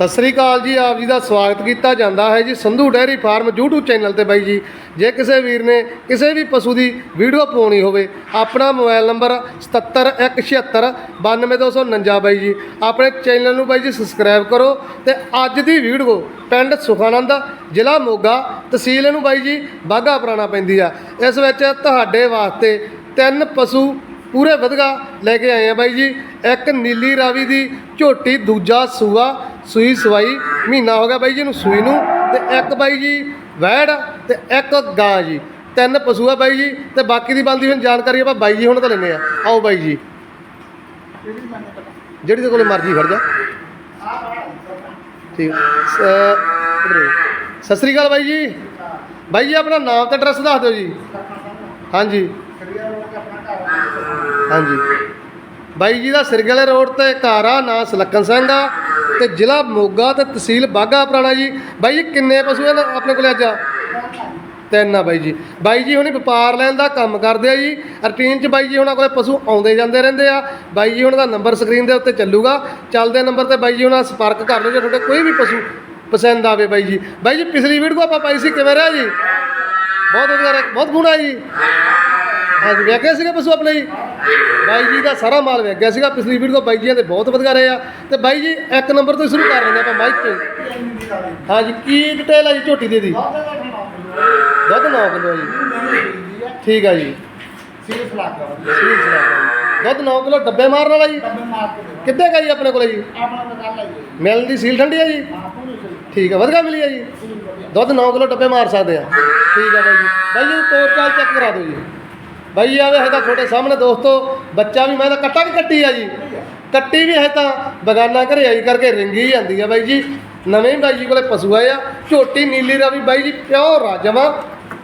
ਸਤਿ ਸ੍ਰੀ ਅਕਾਲ ਜੀ, ਆਪ ਜੀ ਦਾ ਸਵਾਗਤ ਕੀਤਾ ਜਾਂਦਾ ਹੈ ਜੀ Sandhu dairy farm YouTube channel ਤੇ ਬਾਈ ਜੀ। ਜੇ ਕਿਸੇ ਵੀਰ ਨੇ ਕਿਸੇ ਵੀ ਪਸ਼ੂ ਦੀ ਵੀਡੀਓ ਪਾਉਣੀ ਹੋਵੇ, ਆਪਣਾ ਮੋਬਾਈਲ ਨੰਬਰ 7717692249 ਬਾਈ ਜੀ। ਆਪਣੇ ਚੈਨਲ ਨੂੰ ਬਾਈ ਜੀ ਸਬਸਕ੍ਰਾਈਬ ਕਰੋ ਤੇ ਅੱਜ ਦੀ ਵੀਡੀਓ ਪਿੰਡ ਸੁਖਾਨੰਦ, ਜ਼ਿਲ੍ਹਾ ਮੋਗਾ ਤਹਿਸੀਲ ਇਹਨੂੰ ਬਾਈ ਜੀ ਬਾਗਾ ਪੁਰਾਣਾ ਪੈਂਦੀ ਆ। ਇਸ ਵਿੱਚ ਤੁਹਾਡੇ ਵਾਸਤੇ ਤਿੰਨ ਪਸ਼ੂ ਪੂਰੇ ਵਧਗਾ ਲੈ ਕੇ ਆਏ ਆ ਬਾਈ ਜੀ। ਇੱਕ ਨੀਲੀ ਰਾਵੀ ਦੀ, ਝੋਟੀ, ਦੂਜਾ ਸੂਆ ਸੂਈ ਸਵਾਈ ਮਹੀਨਾ ਹੋ ਗਿਆ ਬਾਈ ਜੀ ਨੂੰ ਸੂਈ ਨੂੰ ਤੇ ਇੱਕ ਬਾਈ ਜੀ ਵੈੜ ਤੇ ਇੱਕ ਗਾਂ ਜੀ। ਤਿੰਨ ਪਸ਼ੂ ਆ ਬਾਈ ਜੀ ਤੇ ਬਾਕੀ ਦੀ ਬੰਦੀ ਹੁਣ ਜਾਣਕਾਰੀ ਆਪਾਂ ਬਾਈ ਜੀ ਹੁਣ ਤਾਂ ਲੈਨੇ ਆ। ਆਓ ਬਾਈ ਜੀ। ਜਿਹੜੀ ਦੇ ਕੋਲੇ ਮਰਜ਼ੀ ਖੜ ਜਾ। ਠੀਕ ਸਤਿ ਸ੍ਰੀ ਅਕਾਲ ਬਾਈ ਜੀ। ਬਾਈ ਜੀ, ਆਪਣਾ ਨਾਮ ਤੇ ਐਡਰੈਸ ਦੱਸ ਦਿਓ ਜੀ। ਹਾਂਜੀ। ਹਾਂਜੀ। ਬਾਈ ਜੀ ਦਾ ਸਿਰਗਲੇ ਰੋਡ ਤੇ ਘਰ ਆ ਨਾਂ ਸਲੱਕਣ ਸਿੰਘ ਆ। ਤੇ ਜ਼ਿਲ੍ਹਾ ਮੋਗਾ ਤੇ ਤਹਿਸੀਲ ਬਾਗਾ ਪੁਰਾਣਾ ਜੀ। ਬਾਈ ਜੀ ਕਿੰਨੇ ਪਸ਼ੂ ਆ ਆਪਣੇ ਕੋਲ ਅੱਜ? ਤਿੰਨ ਆ ਬਾਈ ਜੀ। ਬਾਈ ਜੀ ਹੁਣੀ ਵਪਾਰ ਲੈਣ ਦਾ ਕੰਮ ਕਰਦੇ ਆ ਜੀ। ਰੂਟੀਨ 'ਚ ਬਾਈ ਜੀ ਹੁਣਾਂ ਕੋਲੇ ਪਸ਼ੂ ਆਉਂਦੇ ਜਾਂਦੇ ਰਹਿੰਦੇ ਆ। ਬਾਈ ਜੀ ਹੁਣਾਂ ਦਾ ਨੰਬਰ ਸਕਰੀਨ ਦੇ ਉੱਤੇ ਚੱਲੂਗਾ। ਚੱਲਦੇ ਨੰਬਰ ਤੇ ਬਾਈ ਜੀ ਹੁਣਾਂ ਨਾਲ ਸੰਪਰਕ ਕਰ ਲਓ ਜੇ ਤੁਹਾਡੇ ਕੋਈ ਵੀ ਪਸ਼ੂ ਪਸੰਦ ਆਵੇ ਬਾਈ ਜੀ। ਬਾਈ ਜੀ ਪਿਛਲੀ ਵੀਡੀਓ ਆਪਾਂ ਪਾਈ ਸੀ ਕਿਵੇਂ ਰਿਹਾ ਜੀ? ਬਹੁਤ ਵਧੀਆ ਰਿਹਾ, ਬਹੁਤ ਗੁਣਾ ਜੀ। ਹਾਂਜੀ ਵੇਖਿਆ ਸੀਗਾ ਪਸ਼ੂ ਆਪਣੇ ਜੀ? ਬਾਈ ਜੀ ਦਾ ਸਾਰਾ ਮਾਲ ਵੇਖ ਗਿਆ ਸੀਗਾ, ਪਿਛਲੀ ਵੀਡੀਓ ਬਾਈ ਜੀਆਂ ਦੇ ਬਹੁਤ ਵਧੀਆ ਰਹੇ ਆ। ਤੇ ਬਾਈ ਜੀ, ਇੱਕ ਨੰਬਰ ਤੋਂ ਸ਼ੁਰੂ ਕਰ ਲੈਂਦੇ ਆਪਾਂ ਮਾਈਕ ਤੋਂ ਹਾਂਜੀ, ਕੀ ਡਿਟੇਲ ਆ ਜੀ ਝੋਟੀ ਦੇ ਦੀ ਦੁੱਧ 9 ਕਿਲੋ ਜੀ। ਠੀਕ ਆ ਜੀ। ਸੀਰੀਅਸ ਲੱਗ ਗਿਆ ਠੀਕ ਦੁੱਧ 9 ਕਿਲੋ ਡੱਬੇ ਮਾਰਨ ਵਾਲਾ ਜੀ। ਕਿੱਦਾਂ ਮਾਰ ਕਾ ਜੀ ਆਪਣੇ ਕੋਲੇ ਜੀ? ਮਿਲਣ ਦੀ ਸੀਲ ਠੰਡੀ ਆ ਜੀ? ਠੀਕ ਆ, ਵਧੀਆ ਮਿਲੀ ਆ ਜੀ। ਦੁੱਧ 9 ਕਿਲੋ ਡੱਬੇ ਮਾਰ ਸਕਦੇ ਆ। ਠੀਕ ਆ ਬਾਈ ਜੀ। ਬਾਈ ਜੀ, ਤੋਰ ਚਾਲ ਚੈੱਕ ਕਰਾ ਦਿਓ ਜੀ। ਬਾਈ ਜੀ ਆਵੇ ਹੈ ਤਾਂ ਤੁਹਾਡੇ ਸਾਹਮਣੇ ਦੋਸਤੋ, ਬੱਚਾ ਵੀ ਮੈਂ ਤਾਂ ਕੱਟਾ ਵੀ ਕੱਟੀ ਆ ਜੀ। ਕੱਟੀ ਵੀ ਹੈ ਤਾਂ ਬਗਾਨਾ ਘਰੇ ਆਈ ਕਰਕੇ ਰਿੰਗੀ ਜਾਂਦੀ ਆ ਬਾਈ ਜੀ। ਨਵੇਂ ਬਾਈ ਜੀ ਕੋਲੇ ਪਸ਼ੂ ਆਏ ਆ। ਝੋਟੀ ਨੀਲੀ ਰਾਵੀ, ਬਾਈ ਜੀ ਪਿਓਰ ਆ ਜਮਾ।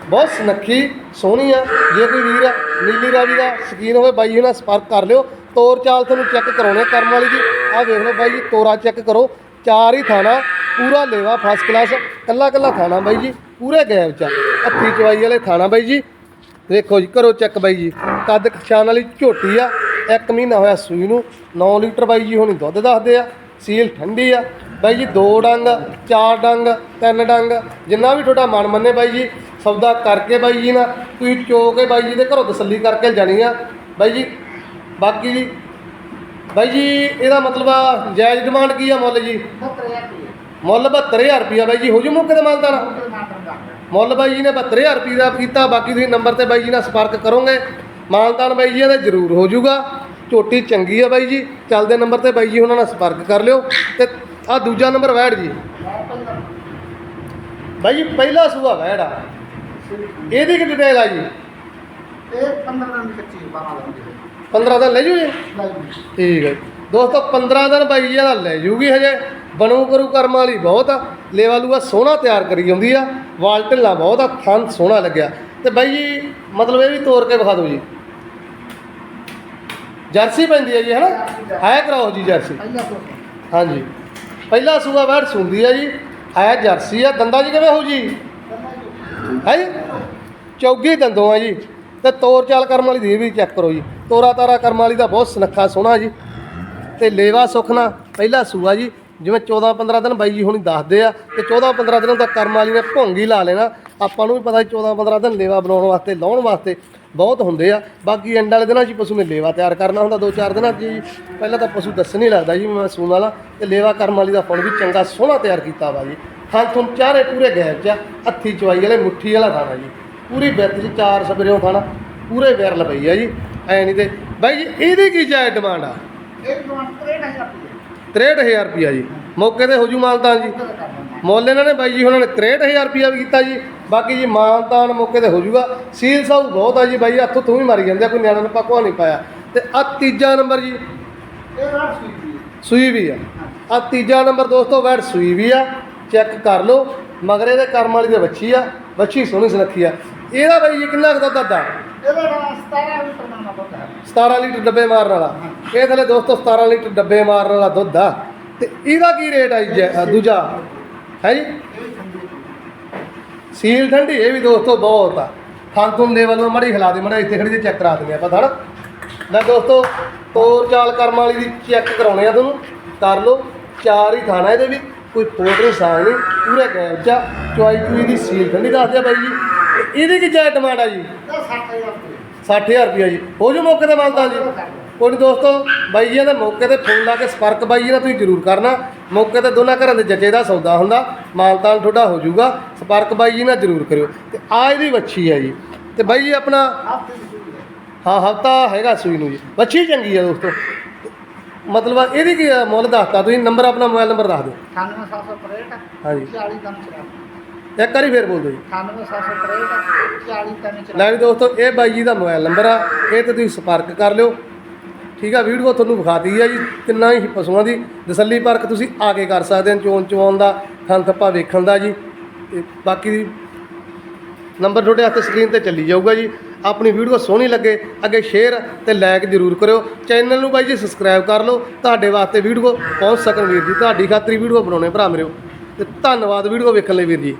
ਬਹੁਤ ਸੁਨੱਖੀ, ਸੋਹਣੀ ਆ। ਜੇ ਕੋਈ ਵੀਰ ਨੀਲੀ ਰਾਵੀ ਦਾ ਸ਼ਕੀਨ ਹੋਵੇ, ਬਾਈ ਜੀ ਨਾਲ ਸੰਪਰਕ ਕਰ ਲਿਓ। ਤੋਰ ਚਾਲ ਤੁਹਾਨੂੰ ਚੈੱਕ ਕਰਾਉਣੇ ਕਰਮ ਵਾਲੀ ਜੀ। ਆਹ ਵੇਖ ਲਓ ਬਾਈ ਜੀ, ਤੋਰਾ ਚੈੱਕ ਕਰੋ। ਚਾਰ ਹੀ ਥਾਣਾ, ਪੂਰਾ ਲੇਵਾ ਫਸਟ ਕਲਾਸ ਕੱਲਾ ਕੱਲਾ ਥਾਣਾ ਬਾਈ ਜੀ। ਪੂਰੇ ਗੈਪ ਚ ਆ। ਹੱਥੀ ਚਵਾਈ ਵਾਲੇ ਥਾਣਾ ਬਾਈ ਜੀ। ਦੇਖੋ ਜੀ ਕਰੋ ਚੈੱਕ ਬਾਈ ਜੀ। ਕੱਦ ਖਸ਼ਾਨ ਵਾਲੀ ਝੋਟੀ ਆ ਇੱਕ ਮਹੀਨਾ ਹੋਇਆ ਸੂਈ ਨੂੰ। 9 ਲੀਟਰ ਬਾਈ ਜੀ ਹੁਣੀ ਦੁੱਧ ਦੱਸਦੇ ਆ ਸੀਲ ਠੰਡੀ ਆ। ਬਾਈ ਜੀ ਦੋ ਡੰਗ ਚਾਰ ਡੰਗ ਤਿੰਨ ਡੰਗ ਜਿੰਨਾ ਵੀ ਤੁਹਾਡਾ ਮਨ ਮੰਨੇ ਬਾਈ ਜੀ ਸੌਦਾ ਕਰਕੇ ਬਾਈ ਜੀ ਨਾ ਤੁਸੀਂ ਚੋ ਕੇ ਬਾਈ ਜੀ ਦੇ ਘਰੋਂ ਤਸੱਲੀ ਕਰਕੇ ਜਾਣੀ ਆ। ਬਾਈ ਜੀ ਬਾਕੀ ਜੀ ਬਾਈ ਜੀ ਇਹਦਾ ਮਤਲਬ ਆ ਜਾਇਜ਼ ਡਿਮਾਂਡ ਕੀ ਆ ਮੁੱਲ ਜੀ? ਬੱਤਰੇ ਆ ਕੀ ਮੁੱਲ 72000 ਰੁਪਿਆ ਬਾਈ ਜੀ ਹੋ ਜੂ ਮੌਕੇ ਤੇ ਮਾਨਦਾਨ ਉਹਦੇ ਨਾਲ ਦਾ। ਮੁੱਲ ਬਾਈ ਜੀ ਨੇ 72000 ਰੁਪਏ ਦਾ ਕੀਤਾ ਬਾਕੀ ਤੁਸੀਂ ਨੰਬਰ ਤੇ ਬਾਈ ਜੀ ਨਾਲ ਸੰਪਰਕ ਕਰੋਗੇ। ਮਾਨਦਾਨ ਬਾਈ ਜੀ ਦਾ ਜ਼ਰੂਰ ਹੋ ਜਾਊਗਾ। ਝੋਟੀ ਚੰਗੀ ਆ ਬਾਈ ਜੀ ਚੱਲਦੇ ਨੰਬਰ ਤੇ ਬਾਈ ਜੀ ਉਹਨਾਂ ਨਾਲ ਸੰਪਰਕ ਕਰ ਲਿਓ। ਤੇ ਆ ਦੂਜਾ ਨੰਬਰ ਵੈੜ ਜੀ। ਬਾਈ ਜੀ ਪਹਿਲਾ ਸੂਆ ਵੈੜ ਆ। ਇਹਦੀ ਕੀ ਡਿਟੇਲ ਆ ਜੀ? ਇਹ 15 ਦਿਨ ਦੀ ਕੱਚੀ 12 ਦਿਨ ਦੀ। 15 ਦਿਨ ਲੈ ਜੂ ਜੀ ਠੀਕ ਹੈ। ਦੋਸਤੋ 15 ਦਿਨ ਬਾਈ ਜੀ ਦਾ ਲੈ ਜੂਗੀ ਹਜੇ। ਬਣੂ ਕਰੂ ਕਰਮ ਵਾਲੀ ਬਹੁਤ ਆ। ਲੇਵਾ ਲੂਆ ਸੋਹਣਾ ਤਿਆਰ ਕਰੀ ਜਾਂਦੀ ਆ। ਵਾਲ ਢਿੱਲਾ ਬਹੁਤ ਆ, ਥਣ ਸੋਹਣਾ ਲੱਗਿਆ। ਤੇ ਬਾਈ ਜੀ, ਮਤਲਬ ਇਹ ਵੀ ਤੋਰ ਕੇ ਵਿਖਾ ਦਿਓ ਜੀ। ਜਰਸੀ ਪੈਂਦੀ ਹੈ ਜੀ, ਹਨਾ? ਹੈ ਕਰਾਓ ਜੀ ਜਰਸੀ। ਹਾਂਜੀ। ਪਹਿਲਾ ਸੂਆ ਵੈੜ ਸੁੰਦੀ ਆ ਜੀ। ਹੈ ਜਰਸੀ ਆ। ਦੰਦਾਂ ਜੀ ਕਿਵੇਂ ਹੋ ਜੀ? ਹੈ ਜੀ? ਚੌਗੀ ਦੰਦੋਂ ਆ ਜੀ। ਤੇ ਤੋਰ ਚਾਲ ਕਰਮ ਵਾਲੀ ਦੀ ਵੀ ਚੈੱਕ ਕਰੋ ਜੀ। ਤੋਰਾ ਤਾਰਾ ਕਰਮ ਵਾਲੀ ਦਾ ਬਹੁਤ ਸੁਨੱਖਾ ਸੋਹਣਾ ਜੀ। ਤੇ ਲੇਵਾ ਸੁਖਨਾ ਪਹਿਲਾ ਸੂਆ ਜੀ। ਜਿਵੇਂ 14 15 ਦਿਨ ਬਾਈ ਜੀ ਹੁਣੀ ਦੱਸਦੇ ਆ ਤੇ 14 15 ਦਿਨਾਂ ਤੱਕ ਕਰਮ ਵਾਲੀ ਨੇ ਭੋਂਗੀ ਲਾ ਲੈਣਾ। ਆਪਾਂ ਨੂੰ ਵੀ ਪਤਾ 14 15 ਦਿਨ ਲੇਵਾ ਬਣਾਉਣ ਵਾਸਤੇ ਲਾਉਣ ਵਾਸਤੇ ਬਹੁਤ ਹੁੰਦੇ ਆ। ਬਾਕੀ ਐਂਡ ਵਾਲੇ ਦਿਨਾਂ 'ਚ ਪਸ਼ੂ ਨੇ ਲੇਵਾ ਤਿਆਰ ਕਰਨਾ ਹੁੰਦਾ ਦੋ ਚਾਰ ਦਿਨਾਂ 'ਚ ਜੀ ਪਹਿਲਾਂ ਤਾਂ ਪਸ਼ੂ ਦੱਸ ਨਹੀਂ ਲੱਗਦਾ ਜੀ ਮੈਂ ਸੂਣ ਵਾਲਾ ਤੇ ਲੇਵਾ ਕਰਮ ਵਾਲੀ ਦਾ ਫੁੱਲ ਵੀ ਚੰਗਾ ਸੋਹਣਾ ਤਿਆਰ ਕੀਤਾ ਵਾ ਜੀ। ਥਾਂ ਤੁਹਾਨੂੰ ਚਾਰੇ ਪੂਰੇ ਗੈਪ 'ਚ ਆ, ਹੱਥੀ ਚਵਾਈ ਵਾਲੇ ਮੁੱਠੀ ਵਾਲਾ ਖਾਣਾ ਜੀ। ਪੂਰੀ ਵਿੱਤ 'ਚ ਚਾਰ ਸਪਰੇੋਂ ਖਾਣਾ ਪੂਰੇ ਵਿਰਲ ਪਈ ਆ ਜੀ। ਐ ਨਹੀਂ ਤੇ ਬਾਈ ਜੀ ਇਹਦੀ ਕੀ ਜਾਇ ਡਿਮਾਂਡ ਆ? ਇਹ ਜਵਾਨ 63000 ਰੁਪਏ 63000 ਰੁਪਿਆ ਜੀ। ਮੌਕੇ ਤੇ ਹੋ ਜੂ ਮਾਲਦਾਨ ਜੀ। ਮੁੱਲ ਇਹਨਾਂ ਨੇ ਬਾਈ ਜੀ ਉਹਨਾਂ ਨੇ 63000 ਰੁਪਿਆ ਵੀ ਕੀਤਾ ਜੀ। ਬਾਕੀ ਜੀ ਮਾਨਤਾਨ ਮੌਕੇ ਤੇ ਹੋ ਜੂਗਾ। ਸੀਲ ਸਾਊ ਬਹੁਤ ਆ ਜੀ ਬਾਈ ਹੱਥੋਂ ਤੂੰ ਵੀ ਮਾਰੀ ਜਾਂਦੇ ਆ, ਕੋਈ ਨਿਆਣਾ ਨੇ ਪੱਕਵਾ ਨਹੀਂ ਪਾਇਆ। ਤੇ ਆ ਤੀਜਾ ਨੰਬਰ ਜੀ। ਸੂਈ ਵੀ ਆ। ਆ ਤੀਜਾ ਨੰਬਰ ਦੋਸਤੋ ਵੈਟ ਸੂਈ ਵੀ ਆ। ਚੈੱਕ ਕਰ ਲਓ। ਮਗਰ ਇਹਦੇ ਕਰਮ ਵਾਲੀ ਦੇ ਬੱਚੀ ਆ। ਬੱਚੀ ਸੋਹਣੀ ਸੁਨੱਖੀ ਆ। ਇਹਦਾ ਬਾਈ ਜੀ ਕਿੰਨਾ ਕੁ ਦੁੱਧ ਆਦਾ ਇਹਦਾ 17 ਲੀਟਰ ਦਾ 17 ਲੀਟਰ ਡੱਬੇ ਮਾਰਨ ਵਾਲਾ। ਇਹ ਥਲੇ ਦੋਸਤੋ 17 ਲੀਟਰ ਡੱਬੇ ਮਾਰਨ ਵਾਲਾ ਦੁੱਧ ਆ। ਤੇ ਇਹਦਾ ਕੀ ਰੇਟ ਆ ਜੀ ਦੂਜਾ? ਹੈ ਜੀ? ਸੀਲ ਠੰਡੀ, ਇਹ ਵੀ ਦੋਸਤੋ ਬਹੁਤ ਆ। ਥਾਂ ਤੁਮ ਲੈਵਲ ਨੂੰ ਮੜੀ ਹਿਲਾ ਦੇ ਮੜਾ ਇੱਥੇ ਖੜੀ ਤੇ ਚੈੱਕ ਕਰਾ ਦਿੰਦੇ ਆਪਾਂ ਹਨਾ ਲੈ ਦੋਸਤੋ, ਤੋਰ ਚਾਲ ਕਰਮ ਵਾਲੀ ਦੀ ਚੈੱਕ ਕਰਾਉਣੇ ਆ ਤੁਹਾਨੂੰ। ਕਰ ਲਓ, ਚਾਰ ਹੀ ਖਾਣਾ ਇਹਦੇ ਵੀ। ਕੋਈ ਪੋਲਟਰੀ ਸਾਗ ਨਹੀਂ, ਪੂਰੇ ਗੈਪ ਚ ਆ। ਚੁਆਈ ਚੁਈ ਦੀ ਸੀਲ ਠੰਡੀ ਦੱਸਦੇ ਆ ਬਾਈ ਜੀ। ਇਹਦੀ ਕੀ ਜਾਇ ਡਿਮਾਂਡ ਆ ਜੀ? 60000 ਰੁਪਏ। 60000 ਰੁਪਇਆ ਜੀ। ਹੋ ਜੂ ਮੌਕੇ ਤੇ ਮਿਲਦਾ ਜੀ। ਕੋਈ ਨੀ ਦੋਸਤੋ ਬਾਈ ਜੀ ਦੇ ਮੌਕੇ ਤੇ ਫੋਨ ਲਾ ਕੇ ਸੰਪਰਕ ਬਾਈ ਜੀ ਨਾਲ ਤੁਸੀਂ ਜ਼ਰੂਰ ਕਰਨਾ। ਮੌਕੇ ਤੇ ਦੋਨਾਂ ਘਰਾਂ ਦੇ ਜੱਜੇ ਦਾ ਸੌਦਾ ਹੁੰਦਾ। ਮਾਲਤਾਨ ਤੁਹਾਡਾ ਹੋ ਜਾਊਗਾ। ਸੰਪਰਕ ਬਾਈ ਜੀ ਨਾਲ ਜ਼ਰੂਰ ਕਰਿਓ। ਤੇ ਆ ਇਹਦੀ ਵੱਛੀ ਹੈ ਜੀ। ਤੇ ਬਾਈ ਜੀ ਆਪਣਾ ਹੈ ਹਫਤਾ ਹੈਗਾ ਸੂਈ ਨੂੰ ਜੀ। ਵੱਛੀ ਚੰਗੀ ਹੈ ਦੋਸਤੋ। ਮਤਲਬ ਇਹਦੀ ਕੀ ਮੁੱਲ ਦੱਸਤਾ ਤੁਸੀਂ। ਨੰਬਰ ਆਪਣਾ ਮੋਬਾਈਲ ਨੰਬਰ ਦੱਸ ਦਿਓ। 98763 ਹਾਂਜੀ। 40 ਕੰਮ ਚਲਾ ਇੱਕ ਵਾਰੀ ਫੇਰ ਬੋਲ ਦਿਓ ਜੀ। 98763 40 ਕੰਮ ਚਲਾ ਲੈ ਵੀ ਦੋਸਤੋ, ਇਹ ਬਾਈ ਜੀ ਦਾ ਮੋਬਾਈਲ ਨੰਬਰ ਆ, ਇਹ ਤੇ ਤੁਸੀਂ ਸੰਪਰਕ ਕਰ ਲਿਓ। ਠੀਕ ਆ, ਵੀਡੀਓ ਤੁਹਾਨੂੰ ਵਿਖਾਤੀ ਆ ਜੀ ਤਿੰਨਾਂ ਹੀ ਪਸ਼ੂਆਂ ਦੀ ਤਸੱਲੀ ਪਰਖ ਤੁਸੀਂ ਆ ਕੇ ਕਰ ਸਕਦੇ ਹੋ ਚੋਣ ਚਵਾਉਣ ਦਾ ਥਣ ਥੱਪਾ ਵੇਖਣ ਦਾ ਜੀ। ਤੇ ਬਾਕੀ ਦੀ ਨੰਬਰ ਤੁਹਾਡੇ ਹੱਥ ਸਕਰੀਨ ਤੇ ਚੱਲੀ ਜਾਊਗਾ ਜੀ। ਆਪਣੀ ਵੀਡੀਓ ਸੋਹਣੀ ਲੱਗੇ, ਅੱਗੇ ਸ਼ੇਅਰ ਤੇ ਲਾਈਕ ਜ਼ਰੂਰ ਕਰਿਓ। ਚੈਨਲ ਨੂੰ ਬਾਈ ਜੀ ਸਬਸਕ੍ਰਾਈਬ ਕਰ ਲਓ, ਤੁਹਾਡੇ ਵਾਸਤੇ ਵੀਡੀਓ ਪਹੁੰਚ ਸਕਣ ਵੀਰ ਜੀ। ਤੁਹਾਡੀ ਖਾਤਰੀ ਵੀਡੀਓ ਬਣਾਉਣੇ ਭਰਾ ਮੇਰਿਓ ਤੇ ਧੰਨਵਾਦ ਵੀਡੀਓ ਵੇਖਣ ਲਈ ਵੀਰ ਜੀ।